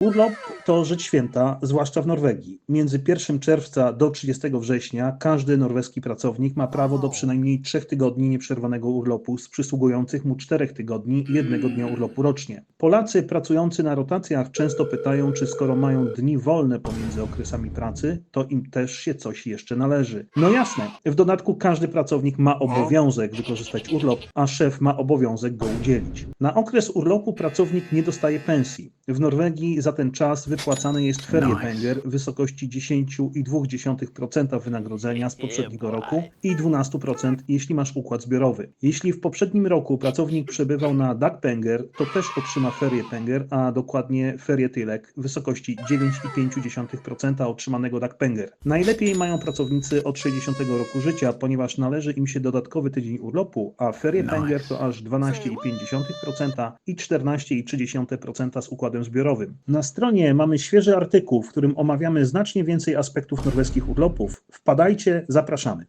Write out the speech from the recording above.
Urlop to rzecz święta, zwłaszcza w Norwegii. Między 1 czerwca do 30 września każdy norweski pracownik ma prawo do przynajmniej 3 tygodni nieprzerwanego urlopu z przysługujących mu 4 tygodni jednego dnia urlopu rocznie. Polacy pracujący na rotacjach często pytają, czy skoro mają dni wolne pomiędzy okresami pracy, to im też się coś jeszcze należy. No jasne, w dodatku każdy pracownik ma obowiązek wykorzystać urlop, a szef ma obowiązek go udzielić. Na okres urlopu pracownik nie dostaje pensji. W Norwegii za ten czas wypłacany jest feriepenger w wysokości 10,2% wynagrodzenia z poprzedniego roku i 12% jeśli masz układ zbiorowy. Jeśli w poprzednim roku pracownik przebywał na dagpenger, to też otrzyma feriepenger, a dokładnie ferietylek w wysokości 9,5% otrzymanego dagpenger. Najlepiej mają pracownicy od 60 roku życia, ponieważ należy im się dodatkowy tydzień urlopu, a feriepenger to aż 12,5% i 14,3% z układem zbiorowym. Na stronie mamy świeży artykuł, w którym omawiamy znacznie więcej aspektów norweskich urlopów. Wpadajcie, zapraszamy.